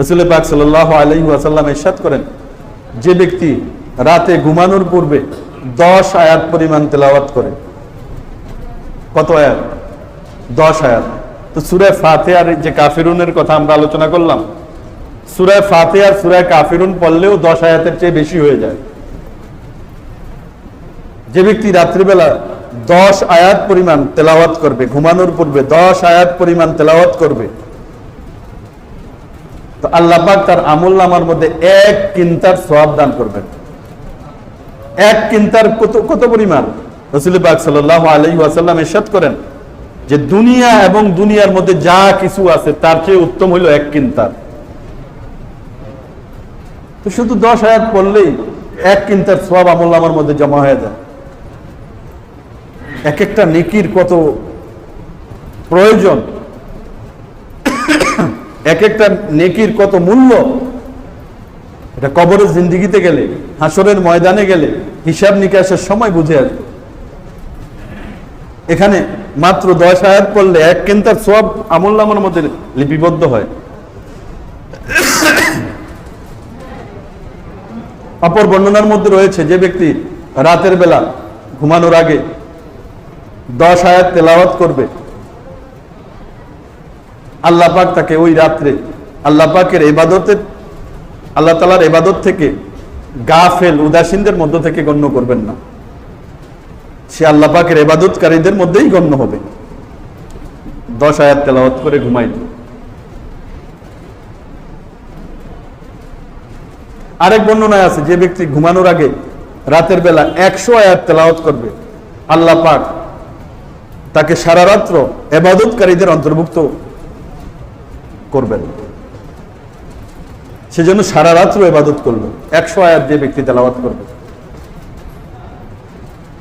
রসুল পাক সাল্লাহ আলহি আসাল্লাম এরশাদ করেন, যে ব্যক্তি রাতে ঘুমানোর পূর্বে দশ আয়াত পরিমাণ তেলাওয়াত করে। কত আয়াত? দশ আয়াত। তো সুরে ফাতেহার যে কাফিরুনের কথা আমরা আলোচনা করলাম, সুরায় ফাতেহার সুরায় কাফিরুন পড়লেও দশ আয়াতের চেয়ে বেশি হয়ে যায়। যে ব্যক্তি রাত্রিবেলা দশ আয়াত পরিমাণ তেলাওয়াত করবে, ঘুমানোর পূর্বে দশ আয়াত পরিমাণ তেলাওয়াত করবে তো আল্লাহ পাক তার আমল নামার মধ্যে এক কিন্তার সওয়াব দান করবেন। এক কিন্তার কত কত পরিমাণ? রসুল পাক সাল্লাহ আলহি ওয়াসাল্লাম এরশাদ করেন যে দুনিয়া এবং দুনিয়ার মধ্যে যা কিছু আছে তার চেয়ে উত্তম হইল এক কিন্তার। তো শুধু দশ হাজার পড়লেই এক কিন্তার সব আমল আমার মধ্যে জমা হয়ে যায়। এক একটা নেকির কত প্রয়োজন। এক একটা নেকির কত মূল্য? এটা কবরের জিন্দিগিতে গেলে হাসরের ময়দানে গেলে, হিসাব নিকাশের সময় বুঝে আসবে। এখানে মাত্র দশ আয়াত পড়লে এক কেন্তার সব আমল নামার মধ্যে লিপিবদ্ধ হয়। অপর বর্ণনার মধ্যে রয়েছে যে ব্যক্তি রাতের বেলা ঘুমানোর আগে দশ আয়াত তেলাওয়াত করবে আল্লাহ পাক তাকে ওই রাত্রে, আল্লাহ পাকের এবাদতের আল্লাহ তালার এবাদত থেকে গাফেল, উদাসীনদের মধ্য থেকে গণ্য করবেন না। সে আল্লাহ পাকের এবাদতকারীদের মধ্যেই গণ্য হবে। দশ আয়াত তেলাওয়াত করে ঘুমাইল আরেক বর্ণনায় আছে, যে ব্যক্তি ঘুমানোর আগে রাতের বেলা একশো আয়াত তেলাওয়াত করবে, আল্লাহ পাক তাকে সারা রাত্র এবাদতকারীদের অন্তর্ভুক্ত করবেন। সেজন্য সারা রাত্র এবাদত করবেন। একশো আয়াত দিয়ে ব্যক্তি তেলাওয়াত করবে